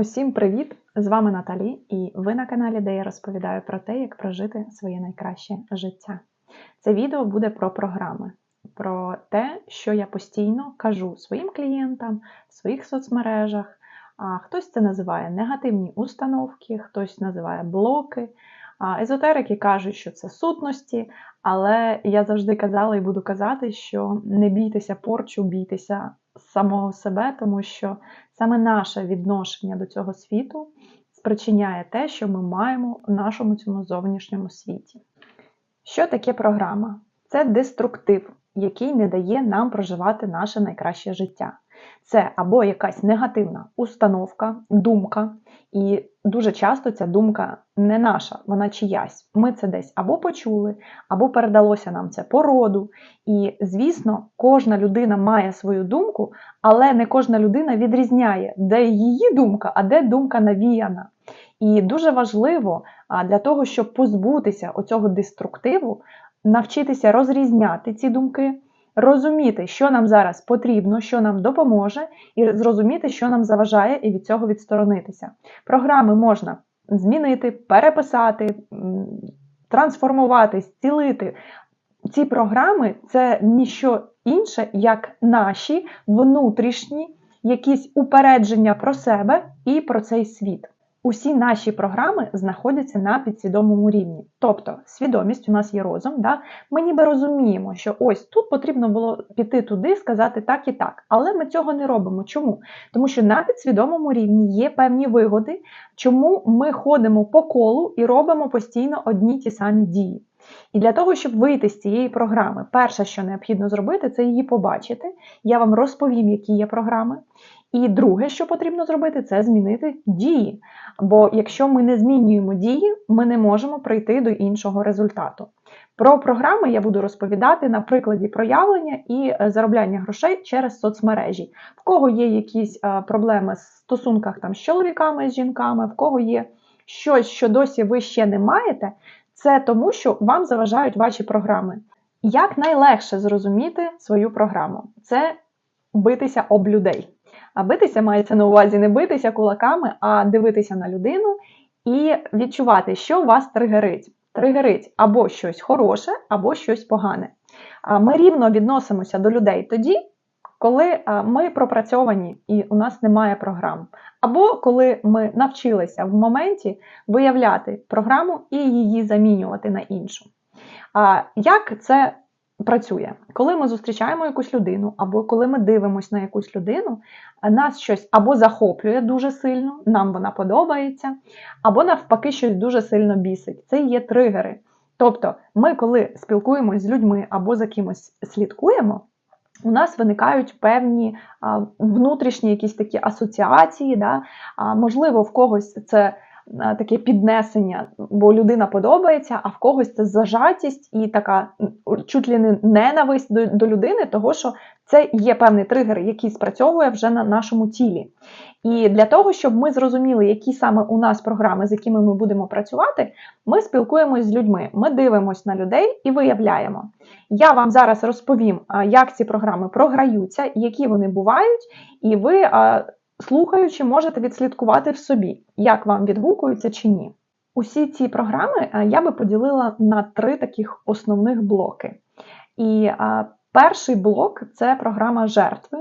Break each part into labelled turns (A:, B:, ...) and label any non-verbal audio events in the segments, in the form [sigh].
A: Усім привіт! З вами Наталі, і ви на каналі, де я розповідаю про те, як прожити своє найкраще життя. Це відео буде про програми, про те, що я постійно кажу своїм клієнтам в своїх соцмережах. А Хтось це називає негативні установки, хтось називає блоки. Езотерики кажуть, що це сутності, але я завжди казала і буду казати, що не бійтеся порчу, бійтеся самого себе, тому що саме наше відношення до цього світу спричиняє те, що ми маємо в нашому цьому зовнішньому світі. Що таке програма? Це деструктив, який не дає нам проживати наше найкраще життя. Це або якась негативна установка, думка, і дуже часто ця думка не наша, вона чиясь. Ми це десь або почули, або передалося нам це по роду. І, звісно, кожна людина має свою думку, але не кожна людина відрізняє, де її думка, а де думка навіяна. І дуже важливо для того, щоб позбутися оцього деструктиву, навчитися розрізняти ці думки розуміти, що нам зараз потрібно, що нам допоможе, і зрозуміти, що нам заважає, і від цього відсторонитися. Програми можна змінити, переписати, трансформувати, зцілити. Ці програми це ніщо інше, як наші внутрішні якісь упередження про себе і про цей світ. Усі наші програми знаходяться на підсвідомому рівні. Тобто свідомість у нас є розум, да? ми ніби розуміємо, що ось тут потрібно було піти туди, сказати так і так. Але ми цього не робимо. Чому? Тому що на підсвідомому рівні є певні вигоди, чому ми ходимо по колу і робимо постійно одні ті самі дії. І для того, щоб вийти з цієї програми, перше, що необхідно зробити, це її побачити. Я вам розповім, які є програми. І друге, що потрібно зробити, це змінити дії. Бо якщо ми не змінюємо дії, ми не можемо прийти до іншого результату. Про програми я буду розповідати на прикладі проявлення і е, заробляння грошей через соцмережі. В кого є якісь е, проблеми в стосунках там, з чоловіками, з жінками, в кого є щось, що досі ви ще не маєте, це тому, що вам заважають ваші програми. Як найлегше зрозуміти свою програму? Це битися об людей. А битися мається на увазі не битися кулаками, а дивитися на людину і відчувати, що вас тригерить. Тригерить або щось хороше, або щось погане. Ми рівно відносимося до людей тоді, коли ми пропрацьовані і у нас немає програм. Або коли ми навчилися в моменті виявляти програму і її замінювати на іншу. Як це працює. Коли ми зустрічаємо якусь людину, або коли ми дивимося на якусь людину, нас щось або захоплює дуже сильно, нам вона подобається, або навпаки, щось дуже сильно бісить. Це є тригери. Тобто, ми, коли спілкуємось з людьми або за кимось слідкуємо, у нас виникають певні внутрішні якісь такі асоціації. Да? Можливо, в когось це таке піднесення, бо людина подобається, а в когось це зажатість і така чуть ли не ненависть до, до людини, того що це є певний тригер, який спрацьовує вже на нашому тілі. І для того, щоб ми зрозуміли, які саме у нас програми, з якими ми будемо працювати, ми спілкуємось з людьми, ми дивимося на людей і виявляємо. Я вам зараз розповім, як ці програми програються, які вони бувають, і ви слухаючи, можете відслідкувати в собі, як вам відгукуються чи ні. Усі ці програми е, я би поділила на три таких основних блоки. І перший блок це програма жертви,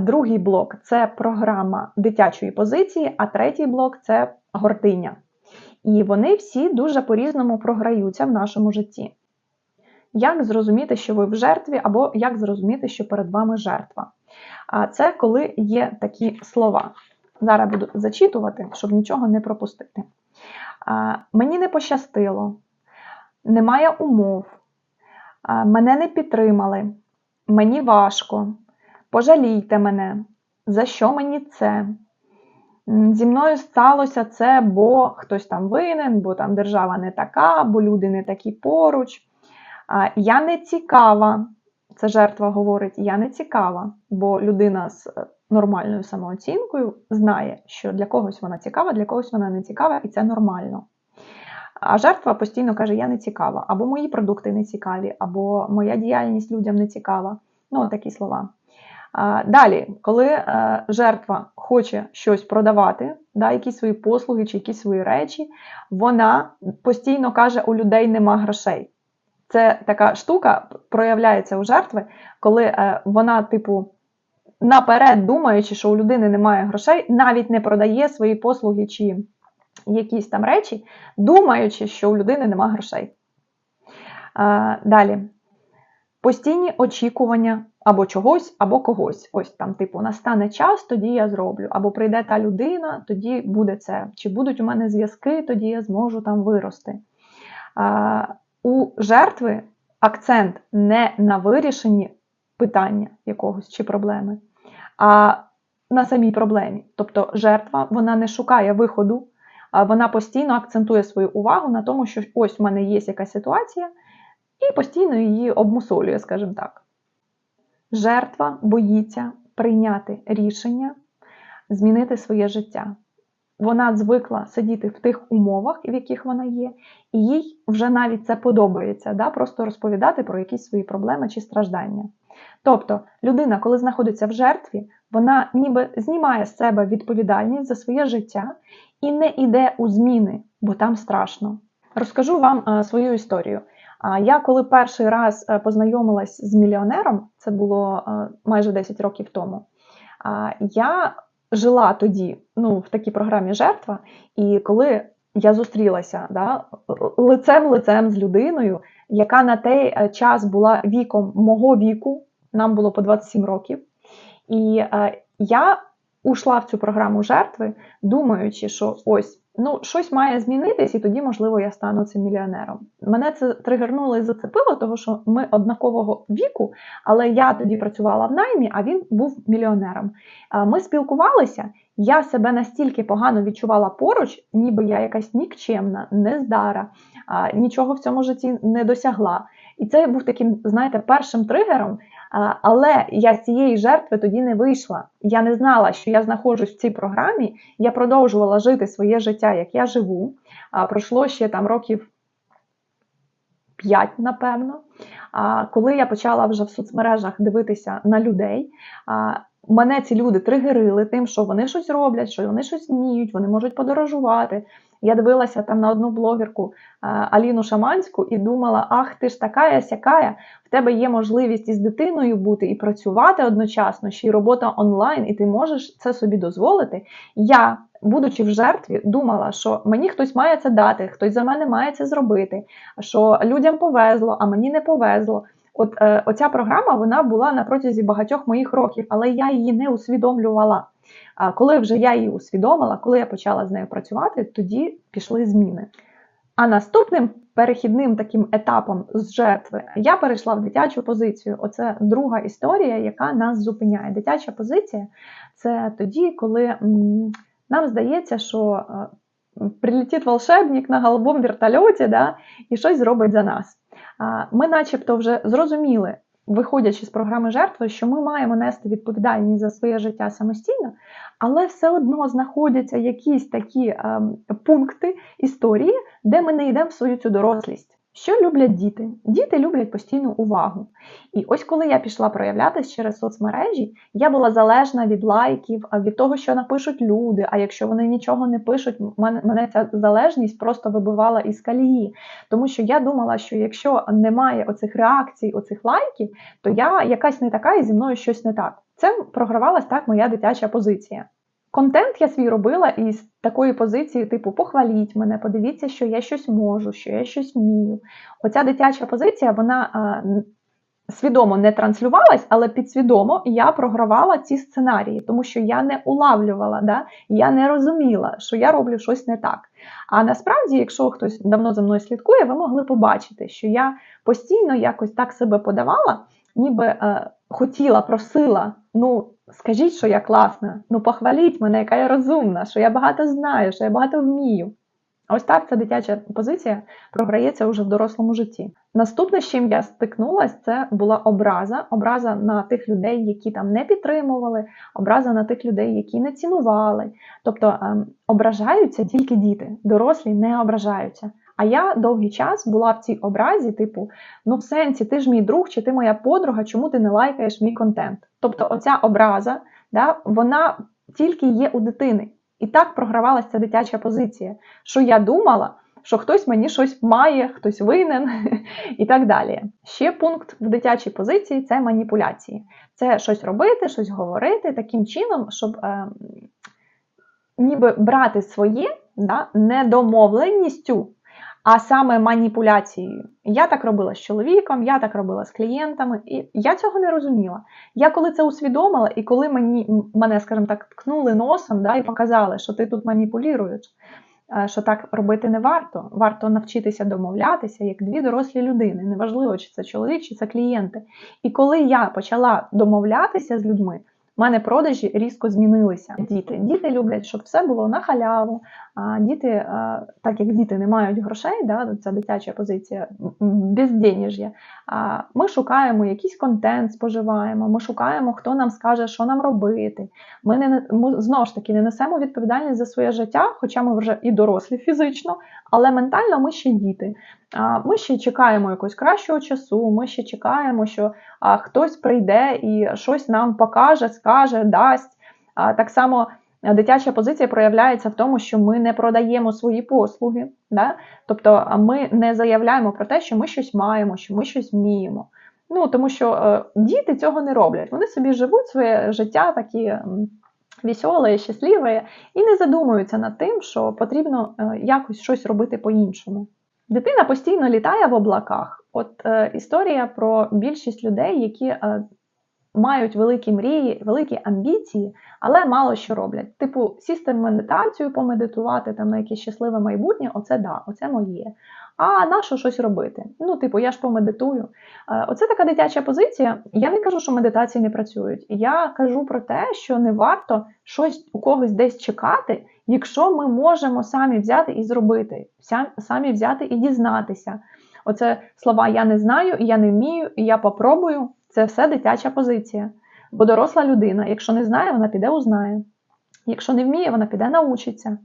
A: другий блок це програма дитячої позиції, а третій блок це гординя. І вони всі дуже по-різному програються в нашому житті. Як зрозуміти, що ви в жертві, або як зрозуміти, що перед вами жертва? А це коли є такі слова. Зараз буду зачитувати, щоб нічого не пропустити. Мені не пощастило, немає умов, мене не підтримали, мені важко, пожалійте мене, за що мені це? Зі мною сталося це, бо хтось там винен, бо там держава не така, бо люди не такі поруч. Я не цікава, це жертва говорить: я не цікава, бо людина з е, нормальною самооцінкою знає, що для когось вона цікава, для когось вона не цікава, і це нормально. А жертва постійно каже: Я не цікава, або мої продукти не цікаві, або моя діяльність людям не цікава. Ну, такі слова. Далі, коли е, жертва хоче щось продавати, да, якісь свої послуги чи якісь свої речі, вона постійно каже, у людей нема грошей. Це така штука проявляється у жертви, коли е, вона, типу, наперед думаючи, що у людини немає грошей, навіть не продає свої послуги чи якісь там речі, думаючи, що у людини немає грошей. Е, далі. Постійні очікування або чогось, або когось. Ось там, типу, настане час, тоді я зроблю. Або прийде та людина, тоді буде це. Чи будуть у мене зв'язки, тоді я зможу там вирости. У жертви акцент не на вирішенні питання якогось чи проблеми, а на самій проблемі. Тобто жертва вона не шукає виходу, вона постійно акцентує свою увагу на тому, що ось в мене є якась ситуація, і постійно її обмусолює, скажімо так. Жертва боїться прийняти рішення, змінити своє життя. Вона звикла сидіти в тих умовах, в яких вона є, і їй вже навіть це подобається, да? просто розповідати про якісь свої проблеми чи страждання. Тобто, людина, коли знаходиться в жертві, вона ніби знімає з себе відповідальність за своє життя і не йде у зміни, бо там страшно. Розкажу вам а, свою історію. Я коли перший раз е, познайомилась з мільйонером, це було а, майже 10 років тому. Я жила тоді ну, в такій програмі жертва, і коли я зустрілася да, лицем-лицем з людиною, яка на той е, час була віком мого віку, нам було по 27 років. І е, я ушла в цю програму жертви, думаючи, що ось ну, щось має змінитись, і тоді, можливо, я стану цим мільйонером. Мене це тригернуло і зацепило, тому що ми однакового віку, але я тоді працювала в наймі, а він був мільйонером. Ми спілкувалися, я себе настільки погано відчувала поруч, ніби я якась нікчемна, нездара, нічого в цьому житті не досягла. І це був таким, знаєте, першим тригером. Але я з цієї жертви тоді не вийшла. Я не знала, що я знаходжусь в цій програмі. Я продовжувала жити своє життя, як я живу. Пройшло ще там років 5, напевно. Коли я почала вже в соцмережах дивитися на людей, мене ці люди тригерили тим, що вони щось роблять, що вони щось вміють, вони можуть подорожувати. Я дивилася там на одну блогерку Аліну Шаманську і думала: ах, ти ж така, сякая, в тебе є можливість із дитиною бути і працювати одночасно, ще й робота онлайн, і ти можеш це собі дозволити. Я, будучи в жертві, думала, що мені хтось має це дати, хтось за мене має це зробити, що людям повезло, а мені не повезло. От е, оця програма вона була на протязі багатьох моїх років, але я її не усвідомлювала. А коли вже я її усвідомила, коли я почала з нею працювати, тоді пішли зміни. А наступним перехідним таким етапом з жертви я перейшла в дитячу позицію. Оце друга історія, яка нас зупиняє. Дитяча позиція це тоді, коли нам здається, що е, прилетить волшебник на голубому вертольоті да, і щось зробить за нас. Ми, начебто, вже зрозуміли, виходячи з програми жертви, що ми маємо нести відповідальність за своє життя самостійно, але все одно знаходяться якісь такі е, пункти історії, де ми не йдемо в свою цю дорослість. Що люблять діти? Діти люблять постійну увагу. І ось коли я пішла проявлятися через соцмережі, я була залежна від лайків, від того, що напишуть люди. А якщо вони нічого не пишуть, мене ця залежність просто вибивала із калії. Тому що я думала, що якщо немає оцих реакцій, оцих лайків, то я якась не така і зі мною щось не так. Це програвалась так моя дитяча позиція. Контент я свій робила із такої позиції, типу, похваліть мене, подивіться, що я щось можу, що я щось вмію. Оця дитяча позиція, вона а, свідомо не транслювалась, але підсвідомо я програвала ці сценарії, тому що я не улавлювала, да? я не розуміла, що я роблю щось не так. А насправді, якщо хтось давно за мною слідкує, ви могли побачити, що я постійно якось так себе подавала, ніби е, хотіла, просила. Ну, Скажіть, що я класна, ну похваліть мене, яка я розумна, що я багато знаю, що я багато вмію. Ось так ця дитяча позиція програється вже в дорослому житті. Наступне, з чим я стикнулася, це була образа, образа на тих людей, які там не підтримували, образа на тих людей, які не цінували. Тобто ем, ображаються тільки діти, дорослі не ображаються. А я довгий час була в цій образі, типу, ну в сенсі, ти ж мій друг чи ти моя подруга, чому ти не лайкаєш мій контент? Тобто, оця образа, да, вона тільки є у дитини. І так програвалася ця дитяча позиція, що я думала, що хтось мені щось має, хтось винен [laughs] і так далі. Ще пункт в дитячій позиції це маніпуляції. Це щось робити, щось говорити таким чином, щоб е, ніби брати своє да, недомовленістю, а саме маніпуляцією. Я так робила з чоловіком, я так робила з клієнтами, і я цього не розуміла. Я коли це усвідомила, і коли мені, мене, скажімо так, ткнули носом да, і показали, що ти тут маніпулюєш, е, що так робити не варто. Варто навчитися домовлятися як дві дорослі людини. Неважливо, чи це чоловік, чи це клієнти. І коли я почала домовлятися з людьми, у мене продажі різко змінилися. Діти Діти люблять, щоб все було на халяву. Діти, так як діти не мають грошей, да, це дитяча позиція безденеж'я, Ми шукаємо якийсь контент, споживаємо. Ми шукаємо, хто нам скаже, що нам робити. Ми не ми знову ж таки не несемо відповідальність за своє життя, хоча ми вже і дорослі фізично, але ментально ми ще діти. Ми ще чекаємо якогось кращого часу, ми ще чекаємо, що хтось прийде і щось нам покаже, скаже, дасть. Так само дитяча позиція проявляється в тому, що ми не продаємо свої послуги. Да? Тобто ми не заявляємо про те, що ми щось маємо, що ми щось вміємо. Ну, Тому що е, діти цього не роблять. Вони собі живуть своє життя такі веселе, щасливе, і не задумуються над тим, що потрібно е, якось щось робити по-іншому. Дитина постійно літає в облаках. От е, історія про більшість людей, які е, мають великі мрії, великі амбіції, але мало що роблять. Типу, сісти в медитацію, помедитувати там на якесь щасливе майбутнє, оце да, оце моє. А на що щось робити? Ну, типу, я ж помедитую. Е, оце така дитяча позиція. Я не кажу, що медитації не працюють. Я кажу про те, що не варто щось у когось десь чекати, якщо ми можемо самі взяти і зробити, самі взяти і дізнатися. Оце слова я не знаю, я не вмію, я попробую. Це все дитяча позиція. Бо доросла людина, якщо не знає, вона піде узнає. Якщо не вміє, вона піде научиться.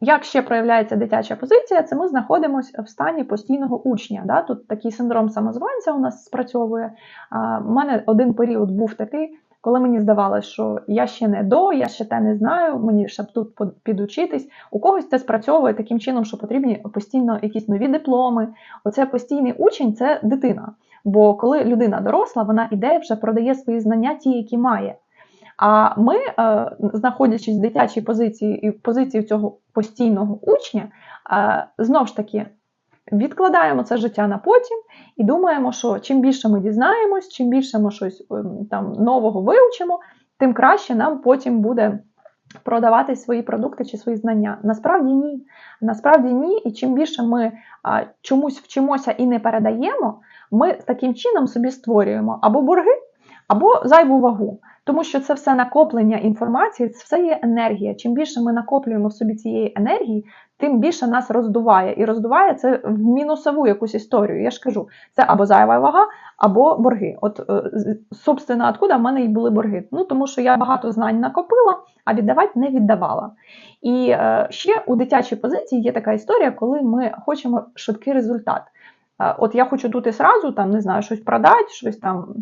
A: Як ще проявляється дитяча позиція, це ми знаходимося в стані постійного учня. Да? Тут такий синдром самозванця у нас спрацьовує. У мене один період був такий, коли мені здавалося, що я ще не до, я ще те не знаю, мені ще тут підучитись. У когось це спрацьовує таким чином, що потрібні постійно якісь нові дипломи. Оце постійний учень це дитина. Бо коли людина доросла, вона іде вже продає свої знання, ті, які має. А ми, е, знаходячись в дитячій позиції і в позиції цього постійного учня, е, знову ж таки відкладаємо це життя на потім і думаємо, що чим більше ми дізнаємось, чим більше ми щось ем, там нового вивчимо, тим краще нам потім буде продавати свої продукти чи свої знання. Насправді ні. Насправді ні. І чим більше ми чомусь вчимося і не передаємо, ми таким чином собі створюємо або борги, або зайву вагу. Тому що це все накоплення інформації, це все є енергія. Чим більше ми накоплюємо в собі цієї енергії, тим більше нас роздуває. І роздуває це в мінусову якусь історію. Я ж кажу, це або зайва вага, або борги. От, е, собственно, откуда в мене і були борги? Ну, тому що я багато знань накопила, а віддавати не віддавала. І е, ще у дитячій позиції є така історія, коли ми хочемо швидкий результат. Е, от я хочу тут і сразу, там, не знаю, щось продати, щось там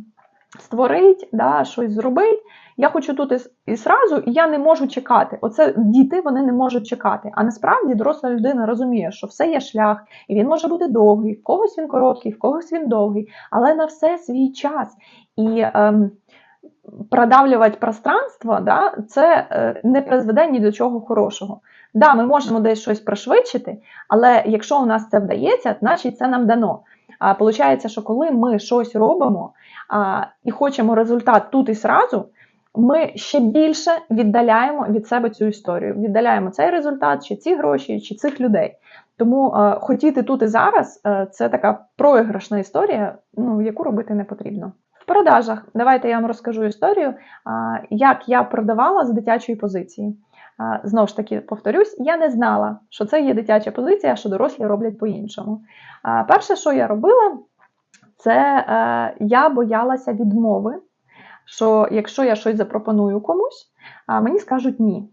A: створити, да, щось зробити. Я хочу тут і, і сразу, і я не можу чекати. Оце діти вони не можуть чекати. А насправді доросла людина розуміє, що все є шлях, і він може бути довгий, в когось він короткий, в когось він довгий, але на все свій час. І ем, продавлювати пространство, да, це е, не призведе ні до чого хорошого. Да, ми можемо десь щось пришвидшити, але якщо у нас це вдається, значить це нам дано. А Получається, що коли ми щось робимо а, і хочемо результат тут і сразу, ми ще більше віддаляємо від себе цю історію. Віддаляємо цей результат, чи ці гроші, чи цих людей. Тому а, хотіти тут і зараз а, це така проіграшна історія, ну, яку робити не потрібно. В продажах давайте я вам розкажу історію, а, як я продавала з дитячої позиції. Знову ж таки, повторюсь, я не знала, що це є дитяча позиція, що дорослі роблять по-іншому. Перше, що я робила, це е, я боялася відмови, що якщо я щось запропоную комусь, мені скажуть ні.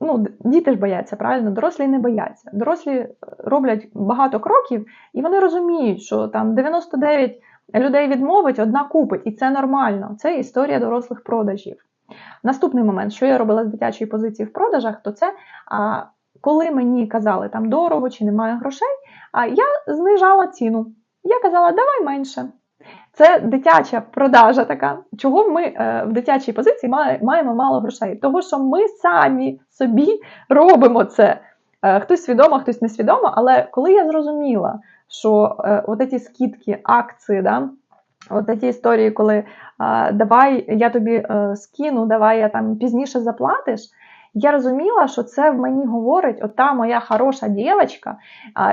A: Ну, Діти ж бояться, правильно, дорослі не бояться. Дорослі е, роблять багато кроків, і вони розуміють, що там 99 людей відмовить, одна купить, і це нормально. Це історія дорослих продажів. Наступний момент, що я робила з дитячої позиції в продажах, то це а, коли мені казали там дорого чи немає грошей, а я знижала ціну. Я казала, давай менше. Це дитяча продажа така. Чого ми е, в дитячій позиції маємо мало грошей? Того, що ми самі собі робимо це. Е, хтось свідомо, хтось несвідомо, але коли я зрозуміла, що е, от ці скидки, акції, да, от ці історії, коли давай я тобі скину, давай я там пізніше заплатиш. Я розуміла, що це в мені говорить ота моя хороша дівчинка,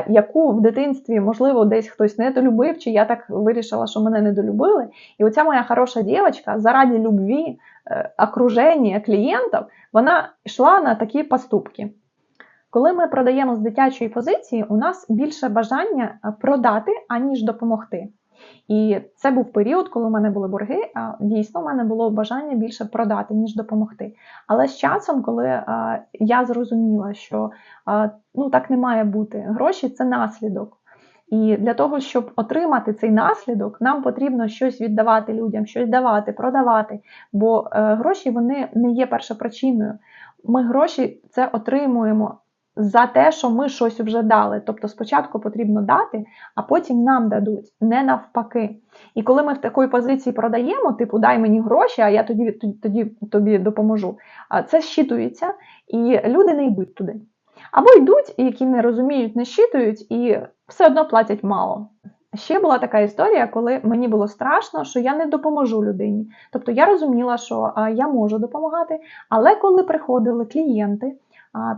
A: яку в дитинстві, можливо, десь хтось недолюбив, чи я так вирішила, що мене недолюбили. І оця моя хороша дівчинка заради любві, е, окруження клієнтів, вона йшла на такі поступки. Коли ми продаємо з дитячої позиції, у нас більше бажання продати, аніж допомогти. І це був період, коли в мене були борги. Дійсно в мене було бажання більше продати, ніж допомогти. Але з часом, коли я зрозуміла, що ну так не має бути, гроші це наслідок. І для того, щоб отримати цей наслідок, нам потрібно щось віддавати людям, щось давати, продавати. Бо е, гроші вони не є першопричиною. Ми гроші це отримуємо за те, що ми щось вже дали. Тобто спочатку потрібно дати, а потім нам дадуть, не навпаки. І коли ми в такій позиції продаємо, типу дай мені гроші, а я тоді тоді тобі допоможу. Це щитується, і люди не йдуть туди. Або йдуть, які не розуміють, не щитують, і все одно платять мало. Ще була така історія, коли мені було страшно, що я не допоможу людині. Тобто я розуміла, що я можу допомагати, але коли приходили клієнти,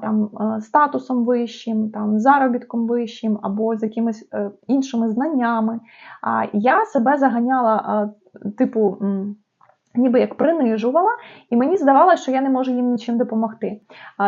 A: там статусом вищим, там заробітком вищим або з якимись е, іншими знаннями. Я себе заганяла, типу ніби як принижувала, і мені здавалося, що я не можу їм нічим допомогти.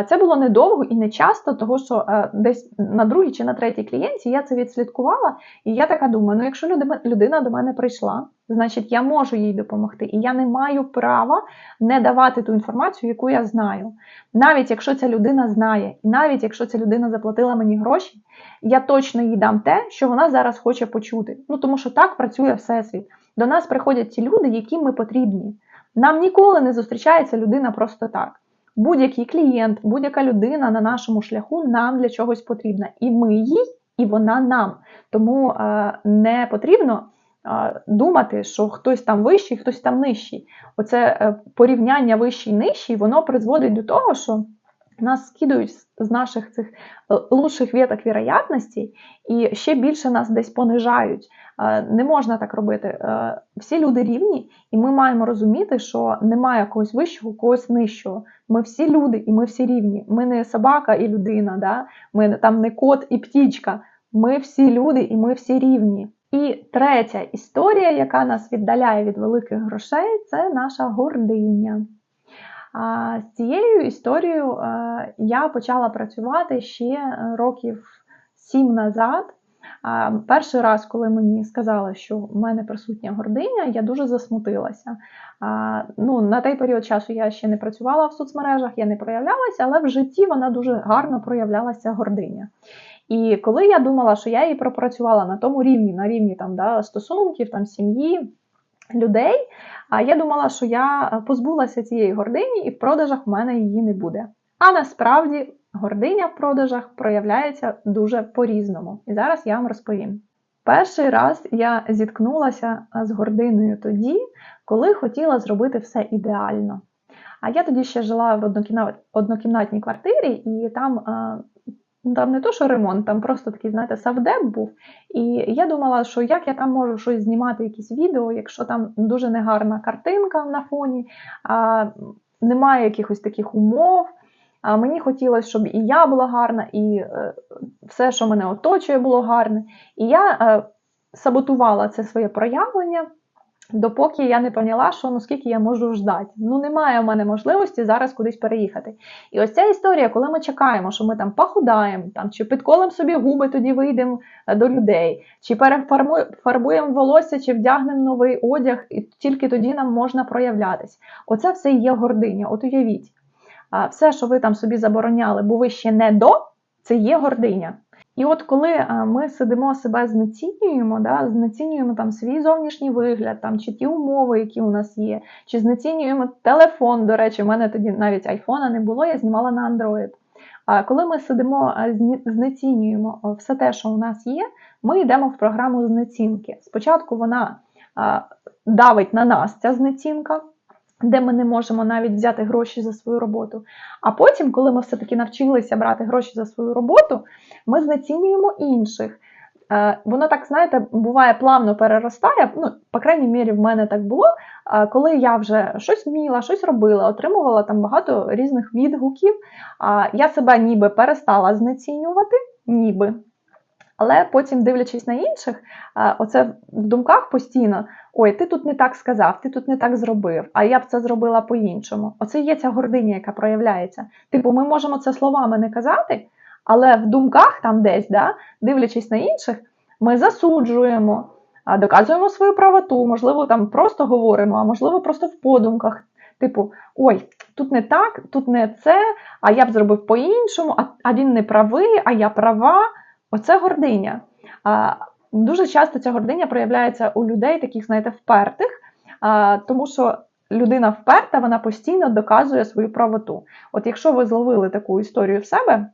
A: Це було недовго і не часто, тому що е, десь на другій чи на третій клієнті я це відслідкувала, і я така думаю: ну якщо людина до мене прийшла, значить я можу їй допомогти. І я не маю права не давати ту інформацію, яку я знаю. Навіть якщо ця людина знає, і навіть якщо ця людина заплатила мені гроші, я точно їй дам те, що вона зараз хоче почути. Ну тому що так працює всесвіт. До нас приходять ті люди, яким ми потрібні. Нам ніколи не зустрічається людина просто так. Будь-який клієнт, будь-яка людина на нашому шляху нам для чогось потрібна. І ми їй, і вона нам. Тому е, не потрібно е, думати, що хтось там вищий, хтось там нижчий. Оце е, порівняння вищий нижчий, воно призводить до того, що нас скидують з наших цих лучших веток вероятностей і ще більше нас десь понижають. Не можна так робити. Е, всі люди рівні, і ми маємо розуміти, що немає когось вищого, когось нижчого. Ми всі люди і ми всі рівні. Ми не собака і людина, да? ми там не кот і птічка. Ми всі люди і ми всі рівні. І третя історія, яка нас віддаляє від великих грошей, це наша гординя. А з цією історією е, я почала працювати ще років сім назад. Перший раз, коли мені сказали, що в мене присутня гординя, я дуже засмутилася. Ну, На той період часу я ще не працювала в соцмережах, я не проявлялася, але в житті вона дуже гарно проявлялася гординя. І коли я думала, що я її пропрацювала на тому рівні, на рівні там, да, стосунків, там, сім'ї, людей, я думала, що я позбулася цієї гордині, і в продажах в мене її не буде. А насправді гординя в продажах проявляється дуже по-різному. І зараз я вам розповім. Перший раз я зіткнулася з гординою тоді, коли хотіла зробити все ідеально. А я тоді ще жила в однокімнатній квартирі, і там там не то, що ремонт, там просто такий, знаєте, савдеп був. І я думала, що як я там можу щось знімати, якісь відео, якщо там дуже негарна картинка на фоні, а, немає якихось таких умов. А Мені хотілося, щоб і я була гарна, і е, все, що мене оточує, було гарне. І я е, саботувала це своє проявлення допоки я не поняла, що ну скільки я можу ждати. Ну, немає в мене можливості зараз кудись переїхати. І ось ця історія, коли ми чекаємо, що ми там похудаємо, там, чи підколимо собі губи, тоді вийдемо е, до людей, чи перефарбуємо волосся, чи вдягнемо новий одяг, і тільки тоді нам можна проявлятись. Оце все є гординя. От уявіть, все, що ви там собі забороняли, бо ви ще не до, це є гординя. І от коли ми сидимо себе знецінюємо, да, знецінюємо там свій зовнішній вигляд, там, чи ті умови, які у нас є, чи знецінюємо телефон, до речі, в мене тоді навіть айфона не було, я знімала на Android. А коли ми сидимо, знецінюємо все те, що у нас є, ми йдемо в програму знецінки. Спочатку вона давить на нас ця знецінка, де ми не можемо навіть взяти гроші за свою роботу. А потім, коли ми все-таки навчилися брати гроші за свою роботу, ми знецінюємо інших. Е, Воно так, знаєте, буває плавно переростає. Ну, по крайній мірі, в мене так було. е, Коли я вже щось вміла, щось робила, отримувала там багато різних відгуків, я себе ніби перестала знецінювати, ніби. Але потім, дивлячись на інших, е, оце в думках постійно: ой, ти тут не так сказав, ти тут не так зробив, а я б це зробила по-іншому. Оце є ця гординя, яка проявляється. Типу, ми можемо це словами не казати, але в думках там десь, да, дивлячись на інших, ми засуджуємо, доказуємо свою правоту, можливо, там просто говоримо, а можливо, просто в подумках. Типу, ой, тут не так, тут не це, а я б зробив по-іншому, а, а він не правий, а я права. Оце гординя. Дуже часто ця гординя проявляється у людей, таких, знаєте, впертих, тому що людина вперта, вона постійно доказує свою правоту. От якщо ви зловили таку історію в себе,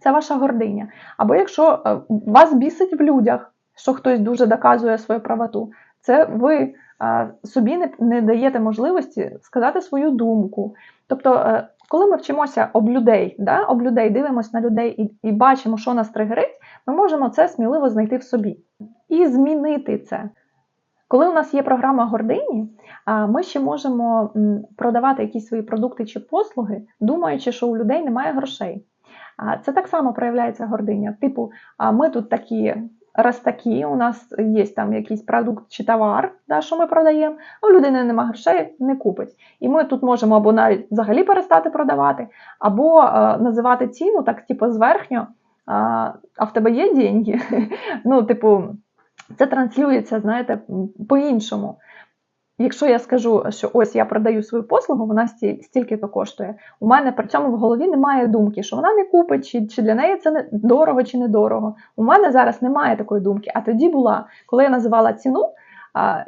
A: це ваша гординя. Або якщо е, вас бісить в людях, що хтось дуже доказує свою правоту, це ви е, собі не, не даєте можливості сказати свою думку. Тобто, е, коли ми вчимося об людей, да, об людей дивимося на людей і, і бачимо, що нас тригерить, ми можемо це сміливо знайти в собі і змінити це. Коли у нас є програма гордині, ми ще можемо продавати якісь свої продукти чи послуги, думаючи, що у людей немає грошей. Це так само проявляється гординя. Типу, ми тут такі раз такі, у нас є там якийсь продукт чи товар, да, що ми продаємо, а у людини нема грошей, не купить. І ми тут можемо або навіть взагалі перестати продавати, або е, називати ціну так, типу, зверхньо, а, а в тебе є деньги? [laughs] ну, типу, це транслюється, знаєте, по-іншому. Якщо я скажу, що ось я продаю свою послугу, вона стільки-то коштує. У мене при цьому в голові немає думки, що вона не купить, чи, чи для неї це не дорого чи недорого. У мене зараз немає такої думки. А тоді була, коли я називала ціну,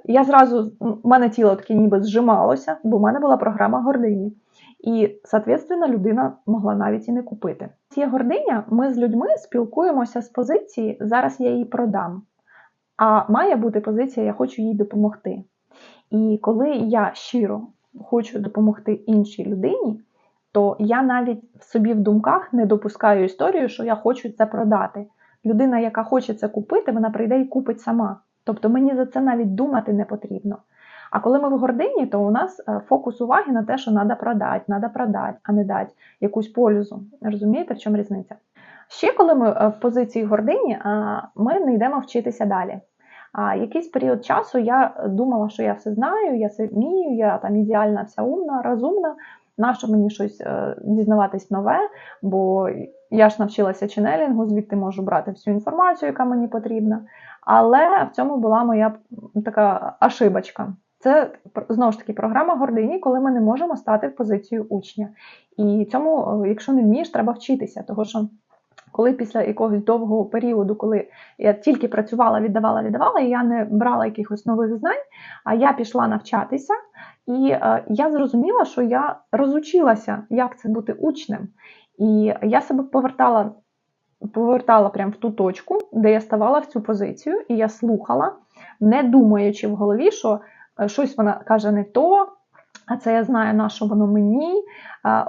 A: я зразу у мене тіло таке ніби зжималося, бо в мене була програма гордині. І, соответственно, людина могла навіть і не купити. Є гординя, ми з людьми спілкуємося з позиції зараз я її продам. А має бути позиція, я хочу їй допомогти. І коли я щиро хочу допомогти іншій людині, то я навіть в собі в думках не допускаю історію, що я хочу це продати. Людина, яка хоче це купити, вона прийде і купить сама. Тобто мені за це навіть думати не потрібно. А коли ми в гордині, то у нас е, фокус уваги на те, що треба продати, треба продати, а не дати якусь пользу. Розумієте, в чому різниця? Ще коли ми е, в позиції гордині, ми не йдемо вчитися далі. А якийсь період часу я думала, що я все знаю, я все вмію, я там ідеальна, вся умна, розумна. Нащо мені щось е, дізнаватись нове? Бо я ж навчилася ченелінгу, звідти можу брати всю інформацію, яка мені потрібна. Але в цьому була моя така ошибочка. Це знову ж таки програма гордині, коли ми не можемо стати в позицію учня. І цьому, е, якщо не вмієш, треба вчитися, того що коли після якогось довгого періоду, коли я тільки працювала, віддавала, віддавала, і я не брала якихось нових знань, а я пішла навчатися, і е, я зрозуміла, що я розучилася, як це бути учнем. І я себе повертала, повертала прямо в ту точку, де я ставала в цю позицію, і я слухала, не думаючи в голові, що е, щось вона каже не то. А це я знаю, на що воно мені.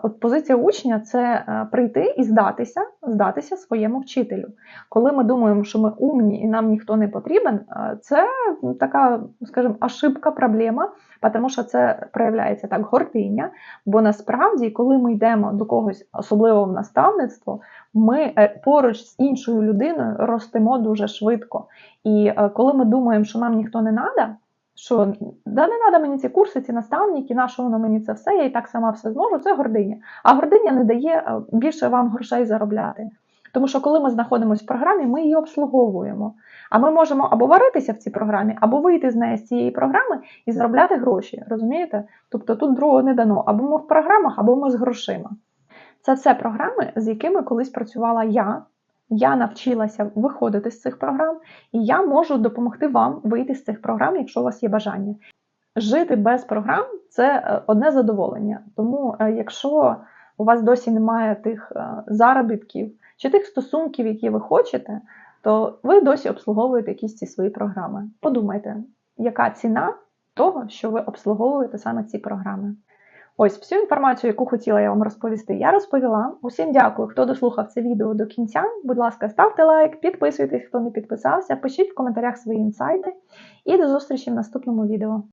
A: От позиція учня це е, прийти і здатися, здатися своєму вчителю. Коли ми думаємо, що ми умні і нам ніхто не потрібен, е, це така, скажімо, ошибка, проблема, тому що це проявляється так гординя. Бо насправді, коли ми йдемо до когось, особливо в наставництво, ми е, поруч з іншою людиною ростемо дуже швидко. І коли ми думаємо, що нам ніхто не треба, що да не треба мені ці курси, ці наставники, на що воно мені це все, я і так сама все зможу, це гординя. А гординя не дає більше вам грошей заробляти. Тому що коли ми знаходимося в програмі, ми її обслуговуємо. А ми можемо або варитися в цій програмі, або вийти з неї з цієї програми і заробляти гроші. Розумієте? Тобто тут другого не дано. Або ми в програмах, або ми з грошима. Це все програми, з якими колись працювала я, Я навчилася виходити з цих програм, і я можу допомогти вам вийти з цих програм, якщо у вас є бажання. Жити без програм це е, одне задоволення. Тому, е, якщо у вас досі немає тих е, заробітків чи тих стосунків, які ви хочете, то ви досі обслуговуєте якісь ці свої програми. Подумайте, яка ціна того, що ви обслуговуєте саме ці програми. Ось всю інформацію, яку хотіла я вам розповісти, я розповіла. Усім дякую, хто дослухав це відео до кінця. Будь ласка, ставте лайк, підписуйтесь, хто не підписався, пишіть в коментарях свої інсайти. І до зустрічі в наступному відео.